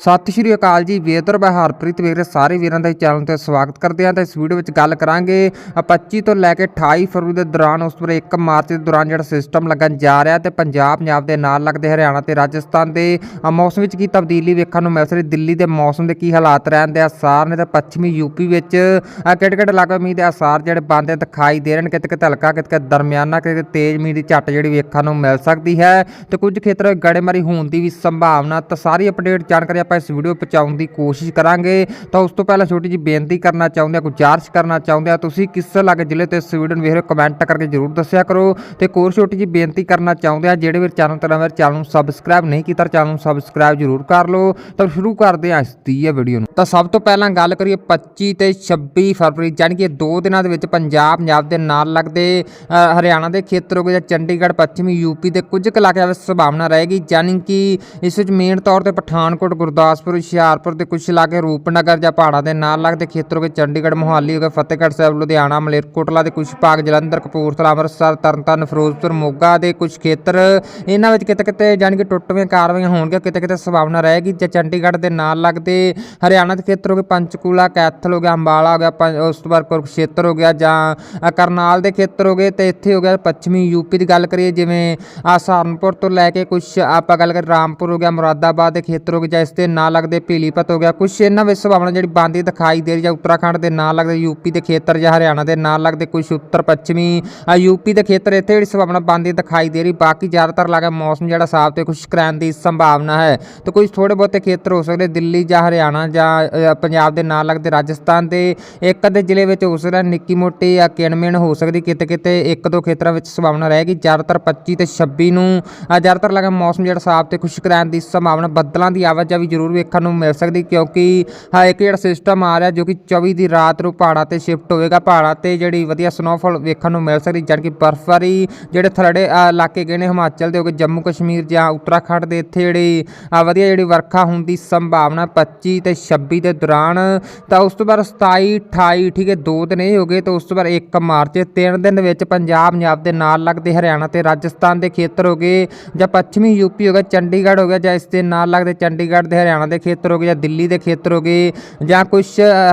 ਸਤਿ ਸ਼੍ਰੀ ਅਕਾਲ ਜੀ, ਵੇਦਰ ਮੈਂ ਹਰਪ੍ਰੀਤ ਵੀਰੇ ਸਾਰੇ ਵੀਰਾਂ ਦਾ ਚੈਨਲ ਤੇ ਸਵਾਗਤ ਕਰਦੇ ਹਾਂ ਤਾਂ ਇਸ ਵੀਡੀਓ ਵਿੱਚ ਗੱਲ ਕਰਾਂਗੇ ਅ 25 ਤੋਂ ਲੈ ਕੇ 28 ਫਰਵਰੀ ਦੇ ਦੌਰਾਨ ਉਸ ਤੋਂ ਬਾਅਦ 1 ਮਾਰਚ ਦੇ ਦੌਰਾਨ ਜਿਹੜਾ ਸਿਸਟਮ ਲੱਗਣ ਜਾ ਰਿਹਾ ਤੇ ਪੰਜਾਬ ਪੰਜਾਬ ਦੇ ਨਾਲ ਲੱਗਦੇ ਹਰਿਆਣਾ ਤੇ ਰਾਜਸਥਾਨ ਦੇ ਮੌਸਮ ਵਿੱਚ ਕੀ ਤਬਦੀਲੀ ਵੇਖਣ ਨੂੰ ਮਿਲ ਸਕਦੀ, ਦਿੱਲੀ ਦੇ ਮੌਸਮ ਦੇ ਕੀ ਹਾਲਾਤ ਰਹਿਣ ਦੇ ਆਸਾਰ ਨੇ ਤੇ ਪੱਛਮੀ ਯੂਪੀ ਵਿੱਚ ਕਿਹੜੇ ਕਿਹੜੇ ਇਲਾਕੇ ਮੀਂਹ ਦੇ ਅਸਾਰ ਜਿਹੜੇ ਬੰਦੇ ਦਿਖਾਈ ਦੇ ਰਹੇ ਨੇ ਕਿਤੇ ਕਿਤੇ ਹਲਕਾ ਕਿਤੇ ਕਿਤੇ ਦਰਮਿਆਨਾ ਕਿਤੇ ਕਿਤੇ ਤੇਜ਼ ਮੀਂਹ ਦੀ ਝੱਟ ਜਿਹੜੀ ਵੇਖਣ ਨੂੰ ਮਿਲ ਸਕਦੀ ਹੈ ਤੇ ਕੁਝ ਖੇਤਰਾਂ ਵਿੱਚ ਗੜੇਮਾਰੀ ਹੋਣ ਦੀ ਵੀ ਸੰਭਾਵਨਾ, ਤਾਂ ਸਾਰੀ ਅਪਡੇਟ ਜਾਣਕਾਰੀ ਆਪਾਂ ਇਸ ਵੀਡੀਓ ਪਹੁੰਚਾਉਣ ਦੀ ਕੋਸ਼ਿਸ਼ ਕਰਾਂਗੇ। ਤਾਂ ਉਸ ਤੋਂ ਪਹਿਲਾਂ ਛੋਟੀ ਜਿਹੀ ਬੇਨਤੀ ਕਰਨਾ ਚਾਹੁੰਦੇ ਆ ਗੁਜ਼ਾਰਿਸ਼ ਕਰਨਾ ਚਾਹੁੰਦੇ ਆ ਤੁਸੀਂ ਕਿਸ ਇਲਾਕੇ ਜ਼ਿਲ੍ਹੇ ਤੇ ਇਸ ਵੀਡੀਓ ਨੂੰ ਵੇਖ ਰਹੇ ਹੋ ਕਮੈਂਟ ਕਰਕੇ ਜਰੂਰ ਦੱਸਿਆ ਕਰੋ। ਤੇ ਇੱਕ ਹੋਰ ਛੋਟੀ ਜਿਹੀ ਬੇਨਤੀ ਕਰਨਾ ਚਾਹੁੰਦੇ ਆ ਜਿਹੜੇ ਵੀ ਚੈਨਲ ਤੇ ਨਵੇਂ ਚੈਨਲ ਨੂੰ ਸਬਸਕ੍ਰਾਈਬ ਨਹੀਂ ਕੀਤਾ ਚੈਨਲ ਨੂੰ ਸਬਸਕ੍ਰਾਈਬ ਜਰੂਰ ਕਰ ਲਓ। ਤਾਂ ਸ਼ੁਰੂ ਕਰਦੇ ਆ ਇਸ ਦੀ ਇਹ ਵੀਡੀਓ ਨੂੰ। ਤਾਂ ਸਭ ਤੋਂ ਪਹਿਲਾਂ ਗੱਲ ਕਰੀਏ 25 ਤੇ 26 ਫਰਵਰੀ, ਯਾਨੀ ਕਿ ਦੋ ਦਿਨਾਂ ਦੇ ਵਿੱਚ ਪੰਜਾਬ ਪੰਜਾਬ ਦੇ ਨਾਲ ਲੱਗਦੇ ਹਰਿਆਣਾ ਦੇ ਖੇਤਰ ਹੋ ਗਏ ਜਾਂ ਚੰਡੀਗੜ੍ਹ, ਪੱਛਮੀ ਯੂਪੀ ਦੇ ਕੁਝ ਕੁ ਇਲਾਕਿਆਂ ਵਿੱਚ ਸੰਭਾਵਨਾ ਰਹੇਗੀ। ਯਾਨੀ ਕਿ ਇਸ ਵਿੱਚ ਮੇਨ ਤੌਰ ਤੇ ਪਠਾਨਕੋਟ, ਗੁਰਦਾਸਪੁਰ ਗੁਰਦਾਸਪੁਰ, ਹੁਸ਼ਿਆਰਪੁਰ ਦੇ ਕੁਝ ਇਲਾਕੇ ਰੂਪਨਗਰ ਜਾਂ ਪਹਾੜਾਂ ਦੇ ਨਾਲ ਲੱਗਦੇ ਖੇਤਰ ਹੋ ਗਏ ਚੰਡੀਗੜ੍ਹ, ਮੋਹਾਲੀ ਹੋ ਗਏ ਫਤਿਹਗੜ੍ਹ ਸਾਹਿਬ, ਲੁਧਿਆਣਾ ਮਲੇਰਕੋਟਲਾ ਦੇ ਕੁਝ ਭਾਗ, ਜਲੰਧਰ, ਕਪੂਰਥਲਾ, ਅੰਮ੍ਰਿਤਸਰ, ਤਰਨਤਾਰਨ, ਫਿਰੋਜ਼ਪੁਰ, ਮੋਗਾ ਦੇ ਕੁਝ ਖੇਤਰ ਇਹਨਾਂ ਵਿੱਚ ਕਿਤੇ ਕਿਤੇ ਯਾਨੀ ਕਿ ਟੁੱਟਵੀਆਂ ਕਾਰਵਾਈਆਂ ਹੋਣਗੀਆਂ ਕਿਤੇ ਕਿਤੇ ਸੰਭਾਵਨਾ ਰਹੇਗੀ। ਜਾਂ ਚੰਡੀਗੜ੍ਹ ਦੇ ਨਾਲ ਲੱਗਦੇ ਹਰਿਆਣਾ ਦੇ ਖੇਤਰ ਹੋ ਗਏ, ਪੰਚਕੂਲਾ, ਕੈਥਲ ਹੋ ਗਿਆ, ਅੰਬਾਲਾ ਹੋ ਗਿਆ, ਪੰ- ਉਸ ਤੋਂ ਬਾਅਦ ਕੁਰੂਕਸ਼ੇਤਰ ਹੋ ਗਿਆ ਜਾਂ ਕਰਨਾਲ ਦੇ ਖੇਤਰ ਹੋ ਗਏ, ਤੇ ਇੱਥੇ ਹੋ ਗਿਆ ਪੱਛਮੀ ਯੂਪੀ ਦੀ ਗੱਲ ਕਰੀਏ, ਜਿਵੇਂ, ਆ, ਸਹਾਰਨਪੁਰ ਤੋਂ ਲੈ ਕੇ ਕੁਝ ਆਪਾਂ ਗੱਲ ਕਰੀਏ, ਰਾਮਪੁਰ ਹੋ ਗਿਆ, ਮੁਰਾਦਾਬਾਦ ਦੇ ਖੇਤਰ ਹੋ ਗਏ ਜਾਂ ਇਸ ਦੇ ਨਾ ਲੱਗਦੇ ਭੀਲੀਪਤ ਹੋ ਗਿਆ। ਕੁਝ ਇਹਨਾਂ ਵਿੱਚ ਸੰਭਾਵਨਾ ਜਿਹੜੀ ਬੰਦੀ ਦਿਖਾਈ ਦੇ ਰਹੀ ਜਾਂ ਉੱਤਰਾਖੰਡ ਦੇ ਨਾਲ ਲੱਗਦੇ ਯੂਪੀ ਦੇ ਖੇਤਰ ਜਾਂ ਹਰਿਆਣਾ ਦੇ ਨਾਲ ਲੱਗਦੇ ਕੁਝ ਉੱਤਰ ਪੱਛਮੀ ਅ, ਯੂਪੀ ਦੇ ਖੇਤਰ ਇੱਥੇ ਜਿਹੜੀ ਸੰਭਾਵਨਾ ਬੰਦੀ ਦਿਖਾਈ ਦੇ ਰਹੀ। ਬਾਕੀ ਜ਼ਿਆਦਾਤਰ ਲੱਗਾ ਮੌਸਮ ਜਿਹੜਾ ਸਾਫ਼ ਤੇ ਖੁਸ਼ਕ ਰਹਿਣ ਦੀ ਸੰਭਾਵਨਾ ਹੈ। ਤੇ ਕੁਝ ਥੋੜੇ ਬਹੁਤੇ ਖੇਤਰ ਹੋ ਸਕਦੇ ਦਿੱਲੀ ਜਾਂ ਹਰਿਆਣਾ ਜਾਂ ਪੰਜਾਬ ਦੇ ਨਾਲ ਲੱਗਦੇ ਰਾਜਸਥਾਨ ਦੇ ਇੱਕ ਅੱਧੇ ਜ਼ਿਲ੍ਹੇ ਵਿੱਚ ਹੋ ਸਕਦਾ ਨਿੱਕੀ ਮੋਟੀ ਜਾਂ ਕਿਣਮਿਣ ਹੋ ਸਕਦੀ ਕਿਤੇ ਕਿਤੇ ਇੱਕ ਦੋ ਖੇਤਰਾਂ ਵਿੱਚ ਸੰਭਾਵਨਾ ਰਹੇਗੀ ਜ਼ਿਆਦਾਤਰ 25 ਤੇ 26 ਨੂੰ ਜ਼ਿਆਦਾਤਰ ਲੱਗਾ ਮੌਸਮ ਜਿਹੜਾ ਸਾਫ਼ ਤੇ ਖੁਸ਼ਕ ਰਹਿਣ ਦੀ ਸੰਭਾਵਨਾ ਬੱਦਲਾਂ ਦੀ ਆਵਾਜਾਈ ਜ਼ਰੂਰ ਵੇਖਣ ਨੂੰ ਮਿਲ ਸਕਦੀ, ਕਿਉਂਕਿ ਹਾਂ, ਇੱਕ ਜਿਹੜਾ ਸਿਸਟਮ ਆ ਰਿਹਾ ਜੋ ਕਿ 24 ਦੀ ਰਾਤ ਨੂੰ ਪਹਾੜਾਂ ਤੇ ਸ਼ਿਫਟ ਹੋਵੇਗਾ, ਪਹਾੜਾਂ ਤੇ ਜਿਹੜੀ ਵਧੀਆ ਸਨੋਫਾਲ ਵੇਖਣ ਨੂੰ ਮਿਲ ਸਕਦੀ, ਜਾਣੀ ਕਿ ਬਰਫਬਾਰੀ ਜਿਹੜੇ ਥਲੜੇ ਇਲਾਕੇ ਗਏ ਨੇ ਹਿਮਾਚਲ ਦੇ ਹੋ ਗਏ ਜੰਮੂ ਕਸ਼ਮੀਰ ਜਾਂ ਉੱਤਰਾਖੰਡ ਦੇ ਇੱਥੇ ਜਿਹੜੀ ਵਧੀਆ ਜਿਹੜੀ ਵਰਖਾ ਹੋਣ ਦੀ ਸੰਭਾਵਨਾ 25 ਤੇ 26 ਦੇ ਦੌਰਾਨ, ਤਾਂ ਉਸ ਤੋਂ ਬਾਅਦ 27 28 ਠੀਕ ਹੈ, ਦੋ ਦਿਨ ਇਹ ਹੋ ਗਏ, ਤਾਂ ਉਸ ਤੋਂ ਬਾਅਦ 1 ਮਾਰਚ, ਤਿੰਨ ਦਿਨ ਵਿੱਚ ਪੰਜਾਬ ਪੰਜਾਬ ਦੇ ਨਾਲ ਲੱਗਦੇ ਹਰਿਆਣਾ ਤੇ ਰਾਜਸਥਾਨ ਦੇ ਖੇਤਰ ਹੋ ਗਏ, ਜਾਂ ਪੱਛਮੀ ਯੂਪੀ ਹੋ ਗਿਆ, ਚੰਡੀਗੜ੍ਹ ਹੋ ਗਿਆ, ਜਾਂ ਇਸ ਦੇ ਨਾਲ ਲੱਗਦੇ ਚੰਡੀਗੜ੍ਹ ਦੇ ਹਰਿਆਣਾ ਦੇ ਖੇਤਰ ਹੋ ਗਏ ਜਾਂ ਦਿੱਲੀ ਦੇ ਖੇਤਰ ਹੋ ਗਏ ਜਾਂ ਕੁਝ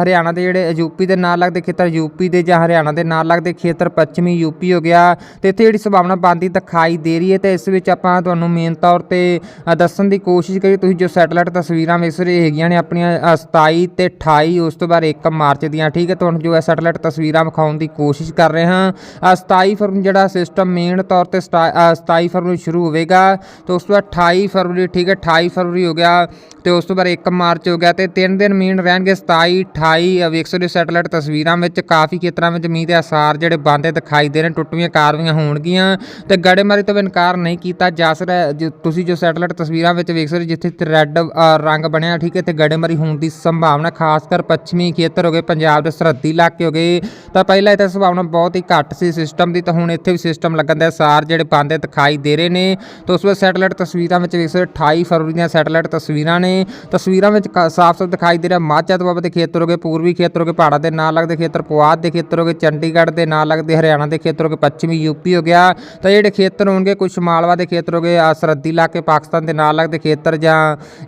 ਹਰਿਆਣਾ ਦੇ ਜਿਹੜੇ ਯੂਪੀ ਦੇ ਨਾਲ ਲੱਗਦੇ ਖੇਤਰ ਯੂਪੀ ਦੇ ਜਾਂ ਹਰਿਆਣਾ ਦੇ ਨਾਲ ਲੱਗਦੇ ਖੇਤਰ ਪੱਛਮੀ ਯੂਪੀ ਹੋ ਗਿਆ। ਤੇ ਇੱਥੇ ਜਿਹੜੀ ਸੰਭਾਵਨਾ ਬਣਦੀ ਦਿਖਾਈ ਦੇ ਰਹੀ ਹੈ ਤੇ ਇਸ ਵਿੱਚ ਆਪਾਂ ਤੁਹਾਨੂੰ ਮੇਨ ਤੌਰ ਤੇ ਦੱਸਣ ਦੀ ਕੋਸ਼ਿਸ਼ ਕਰੀ ਤੁਸੀਂ ਜੋ ਸੈਟਲਾਈਟ ਤਸਵੀਰਾਂ ਵੇਖ ਰਹੇ ਹੈਗੀਆਂ ਨੇ ਆਪਣੀਆਂ ਅ, 27 ਤੇ 28 ਉਸ ਤੋਂ ਬਾਅਦ 1 ਮਾਰਚ ਦੀਆਂ ਠੀਕ ਹੈ। ਤੁਹਾਨੂੰ ਜੋ ਹੈ ਸੈਟਲਾਈਟ ਤਸਵੀਰਾਂ ਵਿਖਾਉਣ ਦੀ ਕੋਸ਼ਿਸ਼ ਕਰ ਰਹੇ ਹਾਂ। ਅ, 27 ਫਰਵਰੀ ਜਿਹੜਾ ਸਿਸਟਮ ਮੇਨ ਤੌਰ ਤੇ ਸਤਾ- ਅ, 27 ਫਰਵਰੀ ਸ਼ੁਰੂ ਹੋਵੇਗਾ ਤੇ ਉਸ ਤੋਂ ਬਾਅਦ 28 ਫਰਵਰੀ ਠੀਕ ਹੈ 28 ਫਰਵਰੀ ਹੋ ਗਿਆ। ਤੇ ਉਸ ਤੋਂ ਬਾਅਦ 1 ਮਾਰਚ ਹੋ ਗਿਆ ਤੇ ਤਿੰਨ ਦਿਨ ਮੀਂਹ ਰਹਿਣਗੇ 27 28 ਵੇਖ ਸਕਦੇ ਹੋ ਸੈਟਲਾਈਟ ਤਸਵੀਰਾਂ ਵਿੱਚ ਕਾਫੀ ਖੇਤਰਾਂ ਵਿੱਚ ਮੀਂਹ ਦੇ ਆਸਾਰ ਜਿਹੜੇ ਬੰਦੇ ਦਿਖਾਈ ਦੇ ਰਹੇ ਨੇ ਟੁੱਟਵੀਆਂ ਕਾਰਵਾਈਆਂ ਹੋਣਗੀਆਂ ਤੇ ਗੜੇਮਾਰੀ ਤੋਂ ਇਨਕਾਰ ਨਹੀਂ ਕੀਤਾ ਜਾ ਸਕਦਾ ਜੋ ਤੁਸੀਂ ਜੋ ਸੈਟਲਾਈਟ ਤਸਵੀਰਾਂ ਵਿੱਚ ਵੇਖ ਸਕਦੇ ਹੋ, ਜਿੱਥੇ ਰੈੱਡ ਰੰਗ ਬਣਿਆ ਠੀਕ ਹੈ ਤੇ ਗੜੇਮਾਰੀ ਹੋਣ ਦੀ ਸੰਭਾਵਨਾ ਖਾਸ ਕਰ ਪੱਛਮੀ ਖੇਤਰ ਹੋ ਗਏ ਪੰਜਾਬ ਦੇ ਸਰਹੱਦੀ ਇਲਾਕੇ ਹੋ ਗਏ ਤਾਂ ਪਹਿਲਾਂ ਇਹ ਤਾਂ ਸੰਭਾਵਨਾ ਬਹੁਤ ਹੀ ਘੱਟ ਸੀ ਸਿਸਟਮ ਦੀ ਤਾਂ ਹੁਣ ਇੱਥੇ ਵੀ ਸਿਸਟਮ ਲੱਗਣ ਦੇ ਸਾਰ ਜਿਹੜੇ ਬੰਦੇ ਦਿਖਾਈ ਦੇ ਰਹੇ ਨੇ। ਤਾਂ ਉਸ ਵੇਲੇ ਸੈਟਲਾਈਟ ਤਸਵੀਰਾਂ ਵਿੱਚ ਵੇਖ ਸਕਦੇ ਹੋ 28 ਫਰਵਰੀ ਦੀਆਂ ਸੈਟਲਾਈਟ ਤਸਵੀਰਾਂ ਨੇ ਤਸਵੀਰਾਂ ਵਿੱਚ ਸਾਫ਼-ਸਾਫ਼ ਦਿਖਾਈ ਦੇ ਰਿਹਾ ਮਾਝਾ ਦੁਆਬਾ ਦੇ ਖੇਤਰ ਹੋ ਗਏ ਪੂਰਬੀ ਖੇਤਰ ਹੋ ਗਏ ਪਹਾੜਾਂ ਦੇ ਨਾਲ ਲੱਗਦੇ ਖੇਤਰ, ਪੁਆਧ ਦੇ ਖੇਤਰ ਹੋ ਗਏ ਚੰਡੀਗੜ੍ਹ ਦੇ ਨਾਲ ਲੱਗਦੇ, ਹਰਿਆਣਾ ਦੇ ਖੇਤਰ ਹੋ ਗਏ ਪੱਛਮੀ ਯੂਪੀ ਹੋ ਗਿਆ। ਤਾਂ ਜਿਹੜੇ ਖੇਤਰ ਹੋਣਗੇ ਕੁਝ ਮਾਲਵਾ ਦੇ ਖੇਤਰ ਹੋ ਗਏ ਸਰਹੱਦੀ ਇਲਾਕੇ, ਪਾਕਿਸਤਾਨ ਦੇ ਨਾਲ ਲੱਗਦੇ ਖੇਤਰ ਜਾਂ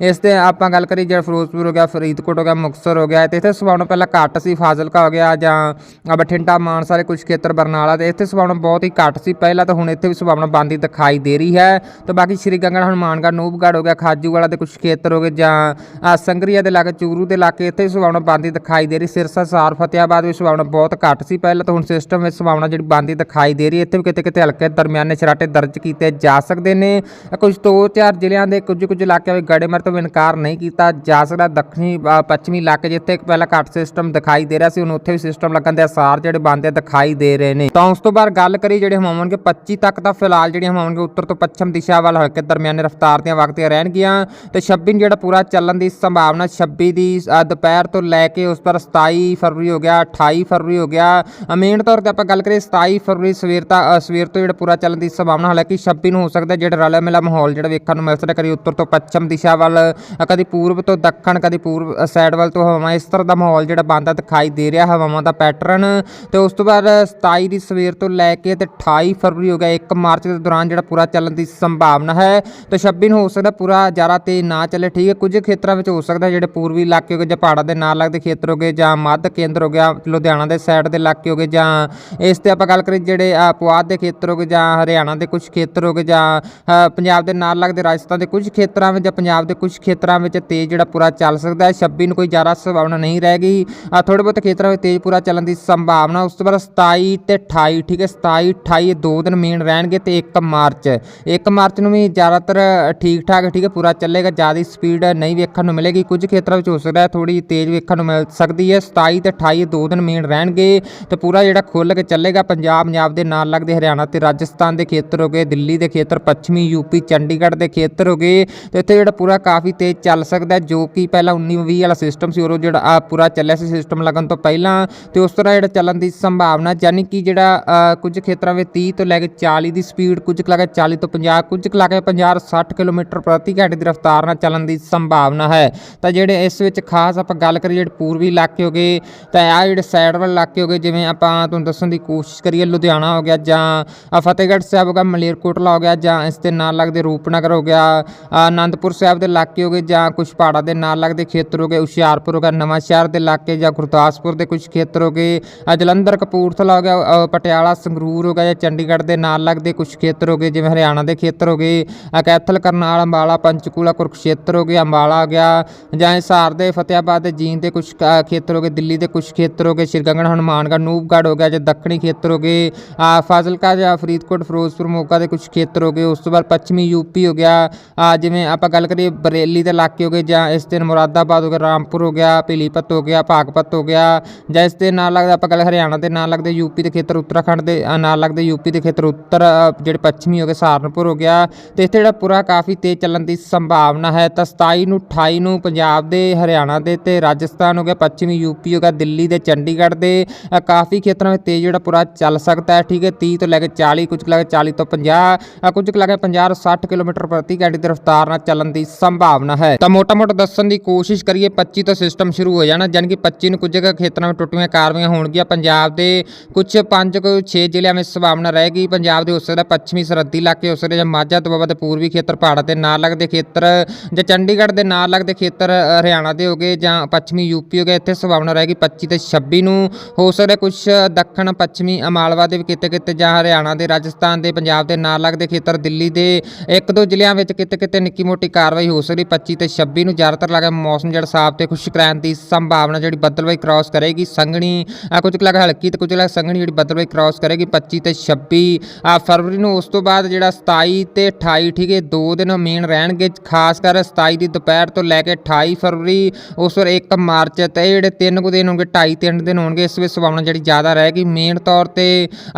ਇਸ ਤੇ ਆਪਾਂ ਗੱਲ ਕਰੀ ਜਿਹੜਾ ਫਿਰੋਜ਼ਪੁਰ ਹੋ ਗਿਆ, ਫਰੀਦਕੋਟ ਹੋ ਗਿਆ, ਮੁਕਤਸਰ ਹੋ ਗਿਆ, ਤੇ ਇੱਥੇ ਸੰਭਾਵਨਾ ਪਹਿਲਾਂ ਘੱਟ ਸੀ, ਫਾਜ਼ਿਲਕਾ ਹੋ ਗਿਆ ਜਾਂ ਬਠਿੰਡਾ, ਮਾਨਸਾ ਦੇ ਕੁਝ ਖੇਤਰ, ਬਰਨਾਲਾ ਦੇ, ਇੱਥੇ ਸੰਭਾਵਨਾ ਬਹੁਤ ਹੀ ਘੱਟ ਸੀ। ਪਹਿਲਾਂ ਤਾਂ ਹੁਣ ਇੱਥੇ ਵੀ ਸੰਭਾਵਨਾ ਬੰਦੀ ਦਿਖਾਈ ਦੇ ਰਹੀ ਹੈ। ਤੇ ਬਾਕੀ ਸ਼੍ਰੀ ਗੰਗਾ, ਹਨੂਮਾਨਗੜ੍ਹ ਨੂਬਗੜ੍ਹ ਹੋ ਗਿਆ, ਖਾਜੂਵਾਲਾ ਦੇ ਕੁਝ ਖੇਤਰ ਹੋ ਗਏ ਜਾਂ, ਆਹ ਸੰਗਰੀਆ ਦੇ ਲਾਗੇ, ਚੂਰੂ ਦੇ ਇਲਾਕੇ ਇੱਥੇ ਵੀ ਸੰਭਾਵਨਾ ਬੰਦੀ ਦਿਖਾਈ ਦੇ ਰਹੀ। ਸਿਰਸਾ, ਸਾਰ, ਫਤਿਆਬਾਦ ਵਿੱਚ ਸੰਭਾਵਨਾ ਬਹੁਤ ਘੱਟ ਸੀ ਪਹਿਲਾਂ, ਤਾਂ ਹੁਣ ਸਿਸਟਮ ਵਿੱਚ ਸੰਭਾਵਨਾ ਜਿਹੜੀ ਬੰਦੀ ਦਿਖਾਈ ਦੇ ਰਹੀ ਹੈ। ਇੱਥੇ ਵੀ ਕਿਤੇ ਕਿਤੇ ਹਲਕੇ ਦਰਮਿਆਨੇ ਛਰਾਟੇ ਦਰਜ ਕੀਤੇ ਜਾ ਸਕਦੇ ਨੇ। ਕੁਝ ਦੋ ਚਾਰ ਜ਼ਿਲ੍ਹਿਆਂ ਦੇ ਕੁਝ ਕੁਝ ਇਲਾਕਿਆਂ ਵਿੱਚ ਗੜੇਮਾਰੀ ਤੋਂ ਇਨਕਾਰ ਨਹੀਂ ਕੀਤਾ ਜਾ ਸਕਦਾ। ਦੱਖਣੀ ਪੱਛਮੀ ਇਲਾਕੇ ਜਿੱਥੇ ਪਹਿਲਾਂ ਘੱਟ ਸਿਸਟਮ ਦਿਖਾਈ ਦੇ ਰਿਹਾ ਸੀ, ਹੁਣ ਉੱਥੇ ਵੀ ਸਿਸਟਮ ਲੱਗਣ ਦੇ ਆਸਾਰ ਜਿਹੜੇ ਬੰਦੇ ਦਿਖਾਈ ਦੇ ਰਹੇ ਨੇ। ਤਾਂ ਉਸ ਤੋਂ ਬਾਅਦ ਗੱਲ ਕਰੀ ਜਿਹੜੇ ਹਵਾਮਾਨ ਕੇ 25 ਤੱਕ ਤਾਂ ਫਿਲਹਾਲ ਜਿਹੜੀਆਂ ਹਵਾਮਾਨ ਕੇ ਉੱਤਰ ਤੋਂ ਪੱਛਮ ਦਿਸ਼ਾ ਵੱਲ ਹਲਕੇ ਦਰਮਿਆਨੇ ਰਫ਼ਤਾਰ ਦੀਆਂ ਵਗਦੀਆਂ ਰਹਿਣਗੀਆਂ। ਤੇ 26 ਜਿਹੜਾ ਪੂਰਾ ਚੱਲਣ ਦੀ ਸੰਭਾਵਨਾ 26 ਦੀ ਦੁਪਹਿਰ ਤੋਂ ਲੈ ਕੇ ਉਸ ਪਰ 27 ਫਰਵਰੀ ਹੋ ਗਿਆ 28 ਫਰਵਰੀ ਹੋ ਗਿਆ। ਮੇਨ ਤੌਰ ਤੇ ਆਪਾਂ ਗੱਲ ਕਰੀਏ 27 ਫਰਵਰੀ ਸਵੇਰ ਤਾਂ ਸਵੇਰ ਤੋਂ ਜਿਹੜਾ ਪੂਰਾ ਚੱਲਣ ਦੀ ਸੰਭਾਵਨਾ, ਹਾਲਾਂਕਿ 26 ਨੂੰ ਹੋ ਸਕਦਾ ਜਿਹੜਾ ਰਲਾ ਮਿਲਾ ਮਾਹੌਲ ਜਿਹੜਾ ਵੇਖਣ ਨੂੰ ਮਿਲ ਸਕਦਾ, ਕਦੀ ਉੱਤਰ ਤੋਂ ਪੱਛਮ ਦਿਸ਼ਾ ਵੱਲ ਕਦੀ ਪੂਰਬ ਤੋਂ ਦੱਖਣ, ਕਦੀ ਪੂਰਬ ਸਾਈਡ ਵੱਲ ਤੋਂ ਹਵਾਵਾਂ, ਇਸ ਤਰ੍ਹਾਂ ਦਾ ਮਾਹੌਲ ਜਿਹੜਾ ਬਣਦਾ ਦਿਖਾਈ ਦੇ ਰਿਹਾ ਹਵਾਵਾਂ ਦਾ ਪੈਟਰਨ ਤੇ ਉਸ ਤੋਂ ਬਾਅਦ 27 ਦੀ ਸਵੇਰ ਤੋਂ ਲੈ ਕੇ ਤੇ 28 ਫਰਵਰੀ ਹੋ ਗਿਆ 1 ਮਾਰਚ ਦੇ ਦੌਰਾਨ ਜਿਹੜਾ ਪੂਰਾ ਚੱਲਣ ਦੀ ਸੰਭਾਵਨਾ ਹੈ। ਤੇ 26 ਨੂੰ ਹੋ ਸਕਦਾ ਪੂਰਾ ਜ਼ਿਆਦਾ ਤੇ ਨਾ ਚੱਲੇ, ਠੀਕ ਹੈ ਕੁਝ ਖੇਤਰਾਂ ਵਿੱਚ ਹੋ ਸਕਦਾ ਜਿਹੜੇ ਪੂਰਬੀ ਇਲਾਕੇ ਹੋ ਗਏ ਜਾਂ ਪਹਾੜਾਂ ਦੇ ਨਾਲ ਲੱਗਦੇ ਖੇਤਰ ਹੋ ਗਏ ਜਾਂ ਮੱਧ ਕੇਂਦਰ ਹੋ ਗਿਆ, ਲੁਧਿਆਣਾ ਦੇ ਸਾਈਡ ਦੇ ਇਲਾਕੇ ਹੋ ਗਏ ਜਾਂ ਇਸ ਤੇ ਆਪਾਂ ਗੱਲ ਕਰੀਏ ਜਿਹੜੇ ਆ ਪੁਆਧ ਦੇ ਖੇਤਰ ਹੋ ਗਏ ਜਾਂ ਹਰਿਆਣਾ ਦੇ ਕੁਝ ਖੇਤਰ ਹੋ ਗਏ ਜਾਂ ਪੰਜਾਬ ਦੇ ਨਾਲ ਲੱਗਦੇ ਰਾਜਸਥਾਨ ਦੇ ਕੁਝ ਖੇਤਰਾਂ ਵਿੱਚ ਜਾਂ ਪੰਜਾਬ ਦੇ ਕੁਝ ਖੇਤਰਾਂ ਵਿੱਚ ਤੇਜ਼ ਜਿਹੜਾ ਪੂਰਾ ਚੱਲ ਸਕਦਾ ਹੈ। 26 ਨੂੰ ਕੋਈ ਜ਼ਿਆਦਾ ਸੰਭਾਵਨਾ ਨਹੀਂ ਰਹੇਗੀ ਆ ਥੋੜੇ ਬਹੁਤ ਖੇਤਰਾਂ ਵਿੱਚ ਤੇਜ਼ ਪੂਰਾ ਚੱਲਣ ਦੀ ਸੰਭਾਵਨਾ, ਉਸ ਤੋਂ ਬਾਅਦ 27 ਤੇ 28 ਠੀਕ ਹੈ 27 28 ਦੋ ਦਿਨ ਮੇਨ ਰਹਿਣਗੇ ਤੇ 1 ਮਾਰਚ। 1 ਮਾਰਚ ਨੂੰ ਵੀ ਜ਼ਿਆਦਾਤਰ ਠੀਕ ਠਾਕ ਠੀਕ ਹੈ, ਪੂਰਾ ਚੱਲੇਗਾ, ਜ਼ਿਆਦਾ ਸਪੀਡ ਜਿਹੜਾ ਨਹੀਂ ਵੇਖਣ ਨੂੰ ਮਿਲੇਗੀ। ਕੁਝ ਖੇਤਰਾਂ ਵਿੱਚ ਹੋ ਸਕਦਾ ਹੈ ਥੋੜੀ ਤੇਜ਼ ਵੇਖਣ ਨੂੰ ਮਿਲ ਸਕਦੀ ਹੈ। 27 ਤੇ 28 ਦੋ ਦਿਨ ਮੇਨ ਰਹਿਣਗੇ ਤੇ ਪੂਰਾ ਜਿਹੜਾ ਖੁੱਲ ਕੇ ਚੱਲੇਗਾ, ਪੰਜਾਬ ਪੰਜਾਬ ਦੇ ਨਾਲ ਲੱਗਦੇ ਹਰਿਆਣਾ ਤੇ ਰਾਜਸਥਾਨ ਦੇ ਖੇਤਰ ਹੋ ਗਏ, ਦਿੱਲੀ ਦੇ ਖੇਤਰ, ਪੱਛਮੀ ਯੂਪੀ ਚੰਡੀਗੜ੍ਹ ਦੇ ਖੇਤਰ ਹੋ ਗਏ। ਤੇ ਇੱਥੇ ਜਿਹੜਾ ਪੂਰਾ ਕਾਫੀ ਤੇਜ਼ ਚੱਲ ਸਕਦਾ ਜੋ ਕਿ ਪਹਿਲਾਂ 19 20 ਵਾਲਾ ਸਿਸਟਮ ਸੀ ਉਹ ਜਿਹੜਾ ਆ ਪੂਰਾ ਚੱਲਿਆ ਸੀ ਸਿਸਟਮ ਲੱਗਣ ਤੋਂ ਪਹਿਲਾਂ। ਤੇ ਉਸ ਤਰ੍ਹਾਂ ਜਿਹੜਾ ਚੱਲਣ ਦੀ ਸੰਭਾਵਨਾ, ਯਾਨੀ ਕਿ ਜਿਹੜਾ ਕੁਝ ਖੇਤਰਾਂ ਵਿੱਚ 30 ਤੋਂ ਲੈ ਕੇ 40 ਦੀ ਸਪੀਡ ਕੁਝ ਕੁ ਲਾ 40 ਤੋਂ 50 ਕੁਝ ਕੁ ਲਾ ਕੇ 50 60 ਕਿਲੋਮੀਟਰ ਪ੍ਰਤੀ ਘੰਟੇ ਦੀ ਰਫ਼ਤਾਰ ਨਾਲ ਚੱਲਣ ਦੀ ਸੰਭਾਵਨਾ ਹੈ। ਤਾਂ ਜਿਹੜੇ ਇਸ ਵਿੱਚ ਖਾਸ ਆਪਾਂ ਗੱਲ ਕਰੀਏ ਜਿਹੜੇ ਪੂਰਬੀ ਇਲਾਕੇ ਹੋ ਗਏ ਤਾਂ ਆ ਜਿਹੜੇ ਸਾਈਡ ਵਾਲੇ ਇਲਾਕੇ ਹੋ ਗਏ ਜਿਵੇਂ ਆਪਾਂ ਤੁਹਾਨੂੰ ਦੱਸਣ ਦੀ ਕੋਸ਼ਿਸ਼ ਕਰੀਏ ਲੁਧਿਆਣਾ ਹੋ ਗਿਆ ਜਾਂ ਫਤਿਹਗੜ੍ਹ ਸਾਹਿਬ ਹੋ ਗਿਆ ਮਲੇਰਕੋਟਲਾ ਹੋ ਗਿਆ ਜਾਂ ਇਸ ਦੇ ਨਾਲ ਲੱਗਦੇ ਰੂਪਨਗਰ ਹੋ ਗਿਆ ਅ, ਆਨੰਦਪੁਰ ਸਾਹਿਬ ਦੇ ਇਲਾਕੇ ਹੋ ਗਏ ਜਾਂ ਕੁਝ ਪਹਾੜਾਂ ਦੇ ਨਾਲ ਲੱਗਦੇ ਖੇਤਰ ਹੋ ਗਏ ਹੁਸ਼ਿਆਰਪੁਰ ਹੋ ਗਿਆ ਨਵਾਂ ਸ਼ਹਿਰ ਦੇ ਇਲਾਕੇ ਜਾਂ ਗੁਰਦਾਸਪੁਰ ਦੇ ਕੁਝ ਖੇਤਰ ਹੋ ਗਏ ਜਲੰਧਰ ਕਪੂਰਥਲਾ ਹੋ ਗਿਆ ਪਟਿਆਲਾ ਸੰਗਰੂਰ ਹੋ ਗਿਆ ਜਾਂ ਚੰਡੀਗੜ੍ਹ ਦੇ ਨਾਲ ਲੱਗਦੇ ਕੁਝ ਖੇਤਰ ਹੋ ਗਏ ਜਿਵੇਂ ਹਰਿਆਣਾ ਦੇ ਖੇਤਰ ਹੋ ਗਏ ਕੈਥਲ ਕਰਨਾਲ ਅੰਬਾਲਾ ਪੰਚਕੂਲਾ ਕੁਰਕਸ਼ੇਤਰ ਹੋ ਗਿਆ ਅੰਬਾਲਾ ਹੋ ਗਿਆ ਜਾਂ ਹਿਸਾਰ ਦੇ ਫਤਿਆਬਾਦ ਦੇ ਜੀਂਦ ਦੇ ਕੁਝ ਕ- ਖੇਤਰ ਹੋ ਗਏ, ਦਿੱਲੀ ਦੇ ਕੁਝ ਖੇਤਰ ਹੋ ਗਏ ਸ਼੍ਰੀਗੰਗਨ ਹਨੂਮਾਨਗੜ੍ਹ, ਨੂਪਗੜ੍ਹ ਹੋ ਗਿਆ ਜਾਂ ਦੱਖਣੀ ਖੇਤਰ ਹੋ ਗਏ ਫਾਜ਼ਿਲਕਾ ਜਾਂ ਫਰੀਦਕੋਟ, ਫਿਰੋਜ਼ਪੁਰ, ਮੋਗਾ ਦੇ ਕੁਝ ਖੇਤਰ ਹੋ ਗਏ, ਉਸ ਤੋਂ ਬਾਅਦ ਪੱਛਮੀ ਯੂਪੀ ਹੋ ਗਿਆ ਜਿਵੇਂ ਆਪਾਂ ਗੱਲ ਕਰੀਏ ਬਰੇਲੀ ਦੇ ਇਲਾਕੇ ਹੋ ਗਏ ਜਾਂ ਇਸ ਦਿਨ ਮੁਰਾਦਾਬਾਦ ਹੋ ਗਿਆ, ਰਾਮਪੁਰ ਹੋ ਗਿਆ ਪੀਲੀਪਤ ਹੋ ਗਿਆ, ਭਾਗਪਤ ਹੋ ਗਿਆ, ਜਾਂ ਇਸ ਦੇ ਨਾਲ ਲੱਗਦਾ ਆਪਾਂ ਗੱਲ ਹਰਿਆਣਾ ਦੇ ਨਾਲ ਲੱਗਦੇ ਯੂਪੀ ਦੇ ਖੇਤਰ, ਉੱਤਰਾਖੰਡ ਦੇ ਨਾਲ ਲੱਗਦੇ ਯੂਪੀ ਦੇ ਖੇਤਰ, ਉੱਤਰ ਜਿਹੜੇ ਪੱਛਮੀ ਹੋ ਗਏ ਸਹਾਰਨਪੁਰ ਹੋ ਗਿਆ, ਤੇ ਇੱਥੇ ਜਿਹੜਾ ਪੂਰਾ ਕਾਫੀ ਤੇਜ਼ ਚੱਲਣ ਦੀ ਸੰਭਾਵਨਾ ਹੈ, ਤਾਂ 27 ਨੂੰ 28 ਨੂੰ ਪੰਜਾਬ ਦੇ, ਹਰਿਆਣਾ ਦੇ ਤੇ ਰਾਜਸਥਾਨ ਹੋ ਗਿਆ, ਪੱਛਮੀ ਯੂਪੀ ਹੋ ਗਿਆ, ਦਿੱਲੀ ਦੇ, ਚੰਡੀਗੜ੍ਹ ਦੇ। ਕਾਫੀ ਖੇਤਰਾਂ ਵਿੱਚ ਤੇਜ਼ ਜਿਹੜਾ ਪੂਰਾ ਚੱਲ ਸਕਦਾ ਹੈ, ਠੀਕ ਹੈ 30 ਤੋਂ ਲੈ ਕੇ 40 ਕੁਝ ਕੁ ਲੈ ਕੇ 40 ਤੋਂ 50 ਕੁਝ ਕੁ ਲੈ ਕੇ 50 60 ਕਿਲੋਮੀਟਰ ਪ੍ਰਤੀ ਘੰਟੇ ਦੀ ਰਫ਼ਤਾਰ ਨਾਲ ਚੱਲਣ ਦੀ ਸੰਭਾਵਨਾ ਹੈ। ਤਾਂ ਮੋਟਾ-ਮੋਟਾ ਦੱਸਣ ਦੀ ਕੋਸ਼ਿਸ਼ ਕਰੀਏ 25 ਤੋਂ ਸਿਸਟਮ ਸ਼ੁਰੂ ਹੋ ਜਾਣਾ, ਜਾਣੀ ਕਿ 25 ਨੂੰ ਕੁਝ ਕੁ ਖੇਤਰਾਂ ਵਿੱਚ ਟੁੱਟੀਆਂ ਕਾਰਵਾਈਆਂ ਹੋਣਗੀਆਂ। ਪੰਜਾਬ ਦੇ ਕੁਝ 5 ਕੁ 6 ਜ਼ਿਲ੍ਹਿਆਂ ਵਿੱਚ ਸੰਭਾਵਨਾ ਰਹੇਗੀ। ਪੰਜਾਬ ਦੇ ਹੋ ਸਕਦਾ ਪੱਛਮੀ ਸਰਹੱਦੀ ਇਲਾਕੇ ਹੋ ਸਕਦੇ ਜਾਂ ਮਾਝਾ ਤੋਂ ਬਾਅਦ ਪੂਰਬੀ ਖੇਤਰ, ਪਹਾੜਾਂ ਦੇ ਨਾਲ ਲੱਗਦੇ ਖੇਤਰ ਜਾਂ ਚੰਡੀਗੜ੍ਹ ਦੇ ਨਾਲ ਲੱਗਦੇ ਖੇਤਰ ਹਰਿਆਣਾ ਦੇ ਹੋ ਗਏ ਜਾਂ ਪੱਛਮੀ ਯੂਪੀ ਹੋ ਗਏ, ਇੱਥੇ ਸੰਭਾਵਨਾ ਰਹੇਗੀ 25 ਤੇ 26 ਨੂੰ। ਹੋ ਸਕਦਾ ਕੁਝ ਦੱਖਣ, ਪੱਛਮੀ ਅਮਾਲਵਾ ਦੇ ਵੀ ਕਿਤੇ ਕਿਤੇ ਜਾਂ ਹਰਿਆਣਾ ਦੇ, ਰਾਜਸਥਾਨ ਦੇ, ਪੰਜਾਬ ਦੇ ਨਾਲ ਲੱਗਦੇ ਖੇਤਰ, ਦਿੱਲੀ ਦੇ ਇੱਕ ਦੋ ਜ਼ਿਲ੍ਹਿਆਂ ਵਿੱਚ ਕਿਤੇ ਕਿਤੇ ਨਿੱਕੀ ਮੋਟੀ ਕਾਰਵਾਈ ਹੋ ਸਕਦੀ 25 ਤੇ 26 ਨੂੰ ਜ਼ਿਆਦਾਤਰ ਲੱਗਾ ਮੌਸਮ ਜਿਹੜਾ ਸਾਫ਼ ਤੇ ਖੁਸ਼ਕ ਰਹਿਣ ਦੀ ਸੰਭਾਵਨਾ ਜਿਹੜੀ ਬੱਦਲਵਾਈ ਕ੍ਰਾਸ ਕਰੇਗੀ, ਸੰਘਣੀ ਕੁਝ ਕੁ ਲੱਗਾ ਹਲਕੀ ਤੇ ਕੁਝ ਲੱਗਾ ਸੰਘਣੀ ਜਿਹੜੀ ਬੱਦਲਵਾਈ ਕ੍ਰਾਸ ਕਰੇਗੀ 25 ਤੇ 26 ਫਰਵਰੀ ਨੂੰ ਉਸ ਤੋਂ ਬਾਅਦ ਜਿਹੜਾ 27 ਤੇ 28 ਠੀਕ ਹੈ, ਦੋ ਦਿਨ ਮੇਨ ਰਹਿਣਗੇ, ਖਾਸ ਕਰ 27 ਦੀ ਦੁਪਹਿਰ ਤੋਂ ਲੈ ਕੇ 28 ਫਰਵਰੀ ਉਸ ਵਾਰ 1 ਮਾਰਚ ਤੇ ਜਿਹੜੇ ਤਿੰਨ ਕੁ ਦਿਨ ਹੋਣਗੇ 2.5 ਤਿੰਨ ਦਿਨ ਹੋਣਗੇ ਇਸ ਵਿੱਚ ਸੰਭਾਵਨਾ ਜਿਹੜੀ ਜ਼ਿਆਦਾ ਰਹੇਗੀ ਮੇਨ ਤੌਰ ਤੇ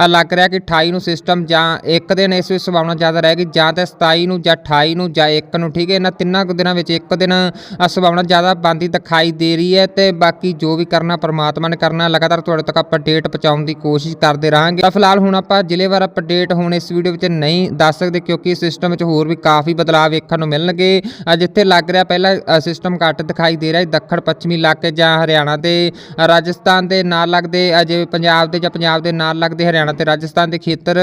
ਲੱਗ ਰਿਹਾ ਕਿ 28 ਨੂੰ ਸਿਸਟਮ ਜਾਂ ਇੱਕ ਦਿਨ ਇਸ ਵਿੱਚ ਸੰਭਾਵਨਾ ਜ਼ਿਆਦਾ ਰਹੇਗੀ ਜਾਂ ਤਾਂ 27 ਨੂੰ ਜਾਂ 28 ਨੂੰ ਜਾਂ 1 ਨੂੰ ਠੀਕ ਹੈ? ਇਹਨਾਂ ਤਿੰਨਾਂ ਕੁ ਦਿਨਾਂ ਵਿੱਚ ਇੱਕ ਦਿਨ ਅ, ਸੰਭਾਵਨਾ ਜ਼ਿਆਦਾ ਬੰਦੀ ਦਿਖਾਈ ਦੇ ਰਹੀ ਹੈ ਤੇ ਬਾਕੀ ਜੋ ਵੀ ਕਰਨਾ ਪਰਮਾਤਮਾ ਨੇ ਕਰਨਾ ਲਗਾਤਾਰ ਤੁਹਾਡੇ ਤੱਕ ਅਪਡੇਟ ਪਹੁੰਚਾਉਣ ਦੀ ਕੋਸ਼ਿਸ਼ ਕਰਦੇ ਰਹਾਂਗੇ। ਤਾਂ ਫਿਲਹਾਲ ਹੁਣ ਆਪਾਂ ਜ਼ਿਲ੍ਹੇਵਾਰ ਅਪਡੇਟ ਹੁਣ ਇਸ ਵੀਡੀਓ ਵਿੱਚ ਨਹੀਂ ਦੱਸ ਸਕਦੇ ਕਿਉਂਕਿ ਸਿਸਟਮ ਵਿੱਚ ਹੋਰ ਵੀ ਕਾਫੀ ਬਦਲਾਅ ਵੇਖਣ ਨੂੰ ਮਿਲਣਗੇ। ਜਿੱਥੇ ਲੱਗ ਰਿਹਾ। ਪਹਿਲਾਂ ਸਿਸਟਮ ਘੱਟ ਦਿਖਾਈ ਦੇ ਰਿਹਾ ਦੱਖਣ ਪੱਛਮੀ ਇਲਾਕੇ ਜਾਂ ਹਰਿਆਣਾ ਦੇ ਰਾਜਸਥਾਨ ਦੇ ਨਾਲ ਲੱਗਦੇ ਅ, ਜਿਵੇਂ ਪੰਜਾਬ ਦੇ ਜਾਂ ਪੰਜਾਬ ਦੇ ਨਾਲ ਲੱਗਦੇ ਹਰਿਆਣਾ ਤੇ ਰਾਜਸਥਾਨ ਦੇ ਖੇਤਰ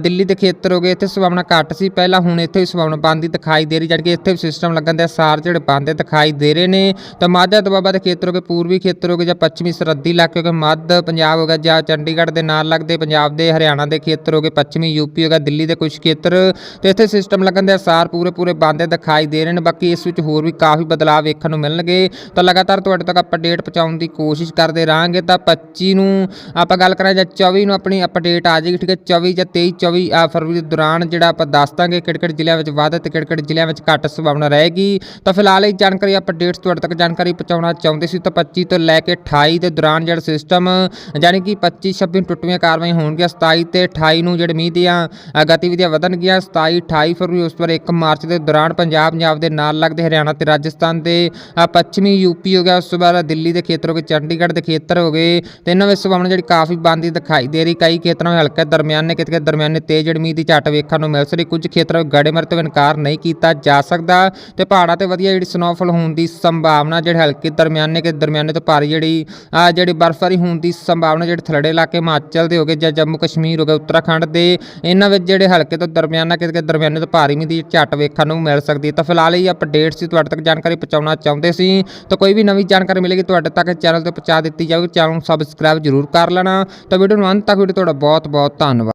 ਦਿੱਲੀ ਦੇ ਖੇਤਰ ਹੋ ਗਏ ਇੱਥੇ ਸੁਭਾਵਨਾ ਘੱਟ ਸੀ। ਪਹਿਲਾਂ ਹੁਣ ਇੱਥੇ ਵੀ ਸੁਭਾਵਨਾ ਬੰਦੀ ਦਿਖਾਈ ਦੇ ਰਹੀ ਜਦ ਕਿ ਇੱਥੇ ਵੀ ਸਿਸਟਮ ਲੱਗਣ ਦੇ ਸਾਰ ਜਿਹੜੇ ਬੰਦੇ ਦਿਖਾਈ ਦੇ ਰਹੇ ਨੇ। ਤਾਂ ਮਾਝਾ ਦੁਆਬਾ ਦੇ ਖੇਤਰ ਹੋ ਗਏ ਪੂਰਬੀ ਖੇਤਰ ਹੋ ਗਏ ਜਾਂ ਪੱਛਮੀ ਸਰਹੱਦੀ ਇਲਾਕੇ ਹੋ ਗਏ ਮੱਧ ਪੰਜਾਬ ਹੋ ਗਿਆ ਜਾਂ ਚੰਡੀਗੜ੍ਹ ਦੇ ਨਾਲ ਲੱਗਦੇ ਪੰਜਾਬ ਦੇ ਹਰਿਆਣਾ ਦੇ ਖੇਤਰ ਹੋ ਗਏ ਪੱਛਮੀ ਯੂਪੀ ਹੋ ਗਿਆ ਦਿੱਲੀ ਦੇ ਕੁਝ ਖੇਤਰ। ਤੇ ਇੱਥੇ ਸਿਸਟਮ ਲੱਗਣ ਦੇ ਅਸਾਰ ਪੂਰੇ ਪੂਰੇ ਬੰਦੇ ਦਿਖਾਈ ਦੇ ਰਹੇ ਨੇ ਬਾਕੀ ਇਸ ਵਿੱਚ ਹੋਰ ਵੀ ਕਾਫੀ ਬਦਲਾਅ ਵੇਖਣ ਨੂੰ ਮਿਲਣਗੇ। ਤਾਂ ਲਗਾਤਾਰ ਤੁਹਾਡੇ ਤੱਕ ਅਪਡੇਟ ਪਹੁੰਚਾਉਣ ਦੀ ਕੋਸ਼ਿਸ਼ ਕਰਦੇ ਰਹਾਂਗੇ। ਤਾਂ 25 ਨੂੰ ਆਪਾਂ ਗੱਲ ਕਰਾਂ ਜਾਂ 24 ਨੂੰ ਆਪਣੀ ਅਪਡੇਟ ਆ ਜਾਏਗੀ, ਠੀਕ ਹੈ? 24 ਜਾਂ 23 24 ਫਰਵਰੀ ਦੇ ਦੌਰਾਨ ਜਿਹੜਾ ਆਪਾਂ ਦੱਸ ਦਾਂਗੇ ਕਿਹੜੇ ਜ਼ਿਲ੍ਹਿਆਂ ਵਿੱਚ ਵੱਧ ਤੇ ਕਿਹੜੇ ਜ਼ਿਲ੍ਹਿਆਂ ਵਿੱਚ ਘੱਟ ਸੰਭਾਵਨਾ ਰਹੇਗੀ। ਤਾਂ ਫਿਲਹਾਲ ਇਹ ਜਾਣਕਾਰੀ ਅਪਡੇਟਸ ਤੁਹਾਡੇ ਤੱਕ ਜਾਣਕਾਰੀ ਪਹੁੰਚਾਉਣਾ ਚਾਹੁੰਦੇ ਸੀ। ਤਾਂ 25 ਤੋਂ ਲੈ ਕੇ 28 ਦੇ ਦੌਰਾਨ ਜਿਹੜਾ ਸਿਸਟਮ ਯਾਨੀ ਕਿ 25 26 ਟੁੱਟਵੀਆਂ ਕਾਰਵਾਈਆਂ ਹੋਣਗੀਆਂ। 27 ਤੇ 28 ਨੂੰ ਜਿਹੜੇ ਮੀਂਹ ਦੀਆਂ ਗਤੀਵਿਧੀਆਂ ਵਧਣਗੀਆਂ। 27 28 ਫਰਵਰੀ ਉਸ ਤੋਂ ਬਾਅਦ 1 ਮਾਰਚ ਦੇ ਦੌਰਾਨ ਪੰਜਾਬ ਪੰਜਾਬ ਦੇ ਨਾਲ ਲੱਗਦੇ ਹਰਿਆਣਾ ਤੇ ਰਾਜਸਥਾਨ ਦੇ ਅ, ਪੱਛਮੀ ਯੂਪੀ ਹੋ ਗਿਆ ਉਸ ਤੋਂ ਬਾਅਦ ਦਿੱਲੀ ਦੇ ਖੇਤਰ ਹੋ ਗਏ ਚੰਡੀਗੜ੍ਹ ਦੇ ਖੇਤਰ ਹੋ ਗਏ। ਤੇ ਇਹਨਾਂ ਵਿੱਚ ਸੰਭਾਵਨਾ ਜਿਹੜੀ ਕਾਫੀ ਬੰਦੀ ਦਿਖਾਈ ਦੇ ਰਹੀ ਕਈ ਖੇਤਰਾਂ ਵਿੱਚ ਹਲਕੇ ਦਰਮਿਆਨੇ ਕਿਤੇ ਕਿਤੇ ਦਰਮਿਆਨੇ ਤੇਜ਼ ਜਿਹੜੀ ਮੀਂਹ ਦੀ ਝੱਟ ਵੇਖਣ ਨੂੰ ਮਿਲ ਸਕਦੀ ਕੁਝ ਖੇਤਰਾਂ ਵਿੱਚ ਗੜੇਮਰ ਤੋਂ ਇਨਕਾਰ ਨਹੀਂ ਕੀਤਾ ਜਾ ਸਕਦਾ ਤੇ ਪਹਾੜਾਂ ਤੇ ਵਧੀਆ ਜਿਹੜੀ ਸਨੋਫਲ ਹੋਣ ਦੀ ਸੰਭਾਵਨਾ ਜਿਹੜੇ ਹਲਕੇ ਦਰਮਿਆਨੇ ਕੇ ਦਰਮਿਆਨੇ ਤੋਂ ਭਾਰੀ ਜਿਹੜੀ ਜਿਹੜੀ ਬਰਫ਼ਬਾਰੀ ਹੋਣ ਦੀ ਸੰਭਾਵਨਾ ਜਿਹੜੇ ਥਲੜੇ ਇਲਾਕੇ ਹਿਮਾਚਲ ਦੇ ਹੋ ਗਏ ਜਾਂ ਜੰਮੂ ਕਸ਼ਮੀਰ ਹੋ ਗਿਆ ਉੱਤਰਾਖੰਡ ਦੇ ਇਹਨਾਂ ਵਿੱਚ ਜਿਹੜੇ ਹਲਕੇ ਤੋਂ ਦਰਮਿਆਨਾ ਕਿਤੇ ਕਿਤੇ ਦਰਮਿਆਨੇ ਤੋਂ ਭਾਰੀ ਮੀਂਹ ਦੀ ਝੱਟ ਵੇਖਣ ਨੂੰ ਮਿਲ ਸਕਦੀ ਤਾਂ ਫਿਲਹਾਲ ਇਹ ਅਪਡੇਟ ਅਪਡੇਟ ਸੀ, ਤੁਹਾਡੇ ਤੱਕ ਜਾਣਕਾਰੀ ਪਹੁੰਚਾਉਣਾ ਚਾਹੁੰਦੇ ਸੀ, ਤਾਂ ਕੋਈ ਵੀ ਨਵੀਂ ਜਾਣਕਾਰੀ ਮਿਲੇਗੀ ਤੁਹਾਡੇ ਤੱਕ, ਚੈਨਲ ਤੇ ਪਹੁੰਚਾ ਦਿੱਤੀ ਜਾਵੇਗੀ ਚੈਨਲ ਨੂੰ ਸਬਸਕ੍ਰਾਈਬ ਜ਼ਰੂਰ ਕਰ ਲੈਣਾ। ਤਾਂ ਵੀਡੀਓ ਨੂੰ ਅੰਤ ਤੱਕ, ਵੀਡੀਓ ਤੁਹਾਡਾ ਬਹੁਤ ਬਹੁਤ ਧੰਨਵਾਦ।